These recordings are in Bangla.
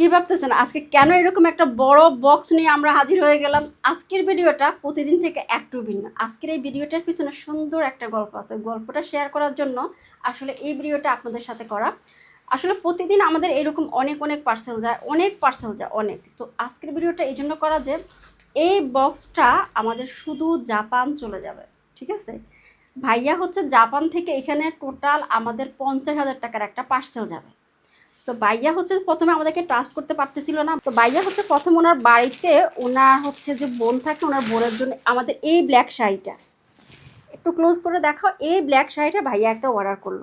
কি ভাবতেছেন? আজকে কেন এরকম একটা বড় বক্স নিয়ে আমরা হাজির হয়ে গেলাম? আজকের ভিডিওটা প্রতিদিন থেকে একটু ভিন্ন। আজকের এই ভিডিওটার পিছনে সুন্দর একটা গল্প আছে। গল্পটা শেয়ার করার জন্য আসলে এই ভিডিওটা আপনাদের সাথে করা। আসলে প্রতিদিন আমাদের এরকম অনেক অনেক পার্সেল যায়। অনেক পার্সেল যায়, অনেক। তো আজকের ভিডিওটা এই জন্য করা যে, এই বক্সটা আমাদের শুধু জাপান চলে যাবে। ঠিক আছে? ভাইয়া হচ্ছে জাপান থেকে এখানে টোটাল আমাদের পঞ্চাশ হাজার টাকার একটা পার্সেল যাবে। তো বাইয়া হচ্ছে প্রথমে আমাদেরকে ট্রাস্ট করতে পারতেছিল না। তো বাইয়া হচ্ছে প্রথম ওনার বাড়িতে ওনার হচ্ছে যে বোন থাকে, ওনার বোনের জন্য আমাদের এই ব্ল্যাক শাড়িটা। একটু ক্লোজ করে দেখাও, এই ব্ল্যাক শাড়িটা ভাইয়া একটা অর্ডার করল।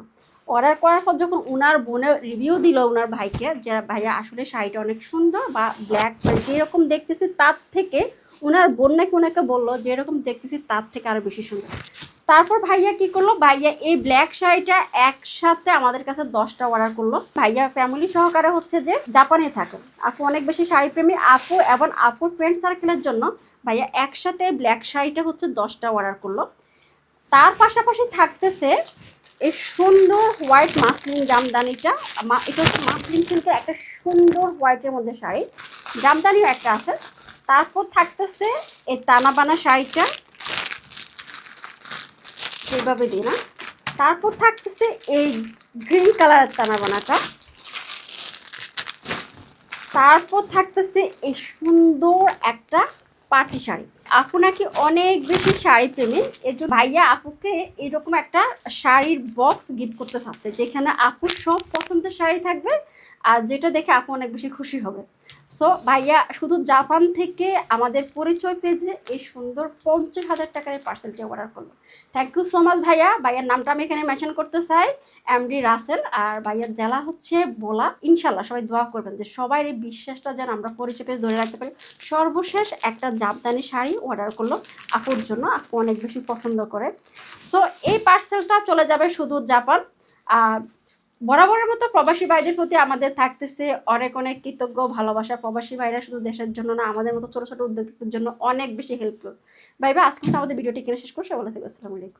অর্ডার করার পর যখন ওনার বোনের রিভিউ দিল ওনার ভাইকে, যে ভাইয়া আসলে শাড়িটা অনেক সুন্দর বা ব্ল্যাক যেরকম দেখতেছি তার থেকে, ওনার বোন নাকি ওনাকে বলল যেরকম দেখতেছি তার থেকে আরও বেশি সুন্দর। তারপর ভাইয়া কি করল? ভাইয়া এই ব্ল্যাক শাড়িটা একসাথে আমাদের কাছে দশটা অর্ডার করল। ভাইয়া ফ্যামিলি সহকারে হচ্ছে যে জাপানে থাকে। আপু অনেক বেশি শাড়ি প্রেমী। আপু এবং আপুর ফ্রেন্ড সার্কেলের জন্য ভাইয়া একসাথে ব্ল্যাক শাড়িটা হচ্ছে দশটা অর্ডার করল। তার পাশাপাশি থাকতেছে এই সুন্দর হোয়াইট মাসলিন জামদানিটা। এটা হচ্ছে মাসলিন সিল্কের একটা সুন্দর হোয়াইটের মধ্যে শাড়ি। জামদানিও একটা আছে। তারপর থাকতেছে এই তানাবানা শাড়িটা। এইভাবে দিই না। তারপর থাকতেছে এই গ্রিন কালারের তানাবানাটা তারপর থাকতেছে এই সুন্দর একটা পাটি শাড়ি আপু নাকি অনেক বেশি শাড়ি প্রেমী। এর জন্য ভাইয়া আপুকে এরকম একটা শাড়ির বক্স গিফট করতে চাচ্ছে, যেখানে আপুর সব পছন্দের শাড়ি থাকবে আর যেটা দেখে আপু অনেক বেশি খুশি হবে। সো ভাইয়া, শুধু জাপান থেকে আমাদের পরিচয় পেজে এই সুন্দর পঞ্চাশ হাজার টাকার এই পার্সেলটি অর্ডার করল। থ্যাংক ইউ সো মাচ ভাইয়া। ভাইয়ার নামটা আমি এখানে মেনশন করতে চাই এমডি রাসেল আর ভাইয়ার জেলা হচ্ছে বোলা। ইনশাল্লাহ সবাই দোয়া করবেন যে সবাই এই বিশ্বাসটা যেন আমরা পরিচয় পেয়ে ধরে রাখতে পারি। সর্বশেষ একটা জামদানি শাড়ি অর্ডার করল। আপুর জন্য আপু অনেক বেশি পছন্দ করে। সো এই পার্সেলটা চলে যাবে শুধু জাপান। আর বরাবরের মতো প্রবাসী ভাইদের প্রতি আমাদের থাকতেছে অনেক অনেক কৃতজ্ঞ, ভালোবাসা। প্রবাসী ভাইরা শুধু দেশের জন্য না, আমাদের মতো ছোটো ছোটো উদ্যোগের জন্য অনেক বেশি হেল্পফুল ভাই ভাই, আজকে আমাদের ভিডিওটি কিনে শেষ করছে। বলে থাকবে আসসালামু আলাইকুম।